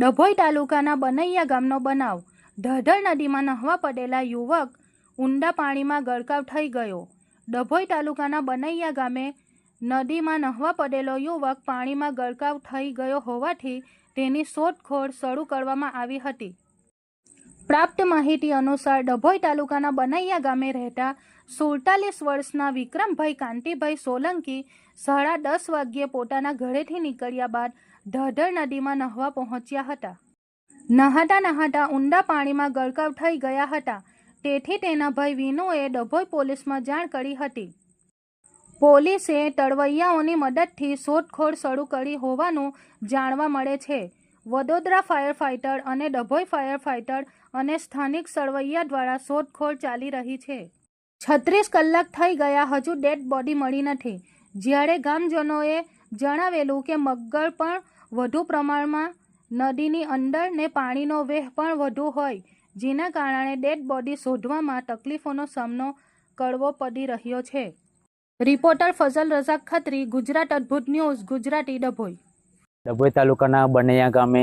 ડભોઈ તાલુકાના બનૈયા ગામનો બનાવ. ઢઢર નદીમાં નહવા પડેલા યુવક ઊંડા પાણીમાં ગરકાવ થઈ ગયો. ડભોઈ તાલુકાના બનૈયા ગામે નદીમાં નહવા પડેલો યુવક પાણીમાં ગરકાવ થઈ ગયો હોવાથી તેની શોધખોળ શરૂ કરવામાં આવી હતી. પ્રાપ્ત માહિતી અનુસાર ડભોઈ તાલુકાના બનૈયા ગામે રહેતા સુડતાલીસ વર્ષના વિક્રમભાઈ કાંતિભાઈ સોલંકી સાડા દસ વાગ્યે પોતાના ઘરેથી નીકળ્યા બાદ ઢઢર નદીમાં નહવા પહોંચ્યા હતા. નહાતા નહાતા ઊંડા પાણીમાં ગળકાવ થઈ ગયા હતા. તેથી તેના ભાઈ વિનુએ ડભોઈ પોલીસમાં જાણ કરી હતી. પોલીસે તળવૈયાઓની મદદથી શોધખોળ શરૂ કરી હોવાનું જાણવા મળે છે. વડોદરા ફાયર ફાઇટર અને ડભોઈ ફાયર ફાઇટર અને સ્થાનિક સળવૈયા દ્વારા શોધખોળ ચાલી રહી છે. છત્રીસ કલાક થઈ ગયા હજુ ડેડ બોડી મળી નથી. જ્યારે ગામજનોએ જણાવેલું કે મગર પણ વધુ પ્રમાણમાં નદીની અંદર ને પાણીનો વેહ પણ વધુ હોય, જેના કારણે ડેડ બોડી શોધવામાં તકલીફોનો સામનો કરવો પડી રહ્યો છે. Reporter Fazal Razak Khatri, Gujarat Adbhut news, Gujarati Dabhoi. ડભોઈ તાલુકાના બનૈયા ગામે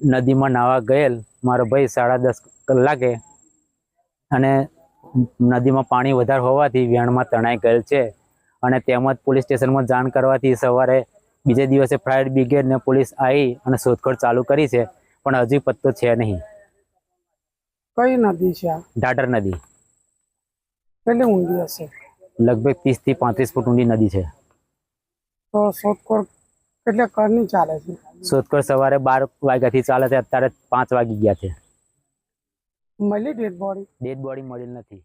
નદીમાં નાહવા ગયેલ. મારો ભાઈ સાડા દસ કલાકે અને નદીમાં પાણી વધારે હોવાથી વેણમાં તણાઈ ગયેલ છે અને તેમજ પોલીસ સ્ટેશનમાં જાણ કરવાથી સવારે બીજે દિવસે ફાયર બ્રિગેડ ને પોલીસ આવી અને શોધખોળ ચાલુ કરી છે પણ હજી પત્તો છે નહીં. કઈ નદી છે ઢાઢર નદી. કેટલી ઊંડી હશે? લગભગ ત્રીસથી પાંત્રીસ ફૂટ ઊંડી નદી છે. તો શોધખોળ કેટલે કરની ચાલે છે. શોધખોળ સવારે બાર વાગ્યાથી ચાલે છે અત્યારે પાંચ વાગી ગયા છે. મળી ડેડ બોડી? ડેડ બોડી મળેલ નથી.